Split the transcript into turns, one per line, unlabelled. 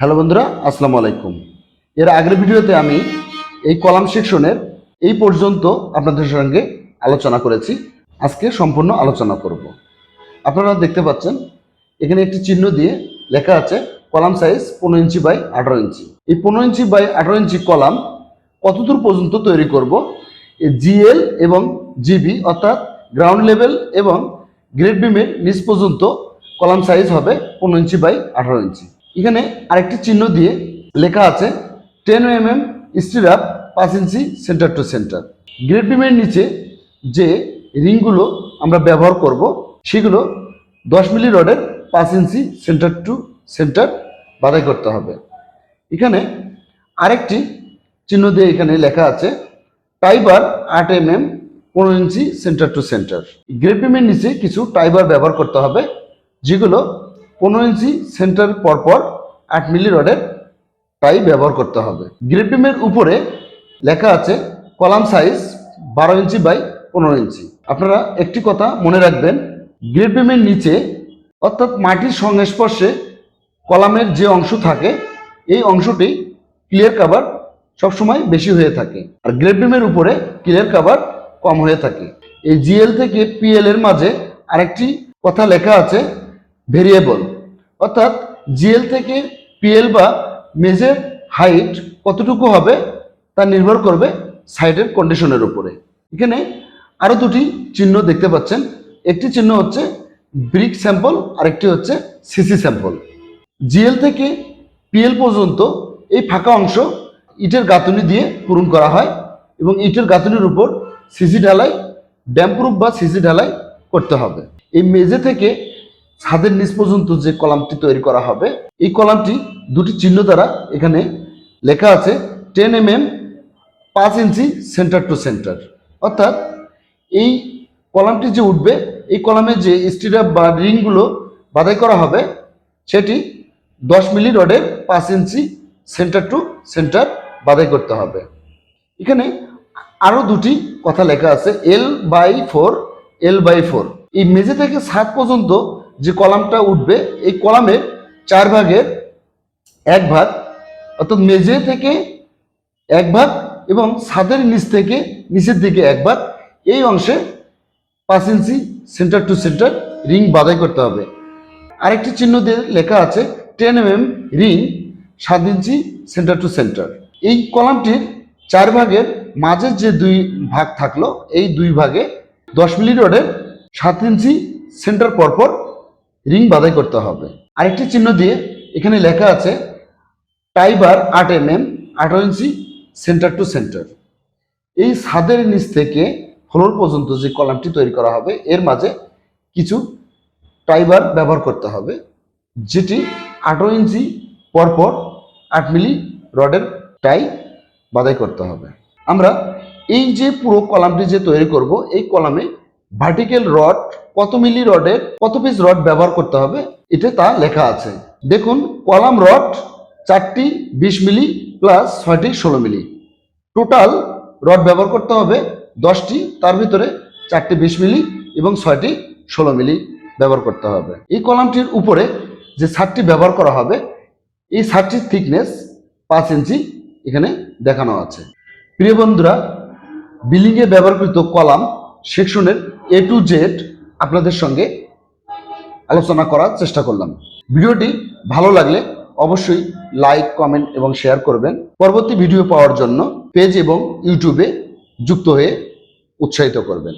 Hello বন্ধুরা, আসসালামু আলাইকুম। এর আগের ভিডিওতে আমি এই কলাম সেকশনের এই পর্যন্ত আপনাদের সঙ্গে আলোচনা করেছি। আজকে সম্পূর্ণ আলোচনা করব। আপনারা দেখতে পাচ্ছেন, এখানে একটি চিহ্ন দিয়ে লেখা আছে, কলাম সাইজ পনেরো ইঞ্চি বাই আঠারো ইঞ্চি। এই পনেরো ইঞ্চি বাই আঠারো ইঞ্চি কলাম কতদূর পর্যন্ত তৈরি করব? জিএল এবং জিবি অর্থাৎ গ্রাউন্ড লেভেল এবং গ্রেড বিমের নিচ পর্যন্ত কলাম সাইজ হবে পনেরো ইঞ্চি বাই আঠারো ইঞ্চি। এখানে আরেকটি চিহ্ন দিয়ে লেখা আছে টেন এম এম স্টিরাপ পাঁচ ইঞ্চি সেন্টার টু সেন্টার। গ্রেড বিমের নিচে যে রিংগুলো আমরা ব্যবহার করব, সেগুলো দশ মিলি রডের পাঁচ ইঞ্চি সেন্টার টু সেন্টার বাধাই করতে হবে। এখানে আরেকটি চিহ্ন দিয়ে এখানে লেখা আছে টাইবার আট এম এম পনেরো ইঞ্চি সেন্টার টু সেন্টার। গ্রেড বিমের নিচে কিছু টাইবার ব্যবহার করতে হবে, যেগুলো পনেরো ইঞ্চি সেন্টার পরপর আট মিলি রডের টাই ব্যবহার করতে হবে। গ্রেড বিমের উপরে লেখা আছে, কলাম সাইজ বারো ইঞ্চি বাই পনেরো ইঞ্চি। আপনারা একটি কথা মনে রাখবেন গ্রেড বিমের নিচে অর্থাৎ মাটির সংস্পর্শে কলামের যে অংশ থাকে, এই অংশটি ক্লিয়ার কাভার সবসময় বেশি হয়ে থাকে আর গ্রেড বিমের উপরে ক্লিয়ার কাভার কম হয়ে থাকে। এই জিএল থেকে পিএল এর মাঝে আরেকটি কথা লেখা আছে ভেরিয়েবল অর্থাৎ জিএল থেকে পিএল বা মেজের হাইট কতটুকু হবে তা নির্ভর করবে সাইডের কন্ডিশনের উপরে। এখানে আরও দুটি চিহ্ন দেখতে পাচ্ছেন। একটি চিহ্ন হচ্ছে ব্রিক স্যাম্পল আরেকটি হচ্ছে সিসি স্যাম্পল জিএল থেকে পিএল পর্যন্ত এই ফাঁকা অংশ ইটের গাঁথুনি দিয়ে পূরণ করা হয় এবং ইটের গাঁথুনির উপর সিসি ঢালাই ড্যাম্প্রুফ বা সিসি ঢালাই করতে হবে। এই মেঝে থেকে ছাদের নিচ পর্যন্ত যে কলামটি তৈরি করা হবে, এই কলামটি দুটি চিহ্ন দ্বারা এখানে লেখা আছে টেন এম এম পাঁচ ইঞ্চি সেন্টার টু সেন্টার। অর্থাৎ এই কলামটি যে উঠবে, এই কলামে যে স্টিরাপ বা রিংগুলো বাধাই করা হবে, সেটি দশ মিলি রডের পাঁচ ইঞ্চি সেন্টার টু সেন্টার বাধাই করতে হবে। এখানে আরও দুটি কথা লেখা আছে L by four L by four এই মেঝে থেকে সাত পর্যন্ত যে কলামটা উঠবে, এই কলামের চার ভাগের এক ভাগ, অর্থাৎ মেঝে থেকে এক ভাগ এবং ছাদের নিচ থেকে নিচের দিকে এক ভাগ, এই অংশে পাঁচ ইঞ্চি সেন্টার টু সেন্টার রিং বাদাই করতে হবে। আরেকটি চিহ্ন দিয়ে লেখা আছে, টেন এম এম রিং সাত ইঞ্চি সেন্টার টু সেন্টার। এই কলামটির চার ভাগের মাঝের যে দুই ভাগ থাকল, এই দুই ভাগে দশ মিলি রডের সাত ইঞ্চি সেন্টার পরপর রিং বাধাই করতে হবে। আরেকটি চিহ্ন দিয়ে এখানে লেখা আছে টাইবার আট এম এম আঠারো ইঞ্চি সেন্টার টু সেন্টার এই ছাদের নিচ থেকে ফ্লোর পর্যন্ত যে কলামটি তৈরি করা হবে, এর মাঝে কিছু টাইবার ব্যবহার করতে হবে, যেটি আঠারো ইঞ্চি পরপর আট মিলি রডের টাই বাধাই করতে হবে। আমরা এই যে পুরো কলামটি যে তৈরি করব, এই কলামে ভার্টিক্যাল রড কত মিলি রডের কত পিস রড ব্যবহার করতে হবে, এটা তা লেখা আছে। দেখুন, কলাম রড চারটি বিশ মিলি প্লাস ছয়টি ষোলো মিলি টোটাল রড ব্যবহার করতে হবে দশটি, তার ভিতরে চারটি বিশ মিলি এবং ছয়টি ষোলো মিলি ব্যবহার করতে হবে। এই কলামটির উপরে যে ছাদটি ব্যবহার করা হবে, এই ছাদটির থিকনেস পাঁচ ইঞ্চি এখানে দেখানো আছে। প্রিয় বন্ধুরা বিল্ডিংয়ে ব্যবহৃত কলাম সেকশনের এ টু জেড আপনাদের সঙ্গে আলোচনা করার চেষ্টা করলাম। ভিডিওটি ভালো লাগলে অবশ্যই লাইক কমেন্ট এবং শেয়ার করবেন। পরবর্তী ভিডিও পাওয়ার জন্য পেজ এবং ইউটিউবে যুক্ত হয়ে উৎসাহিত করবেন।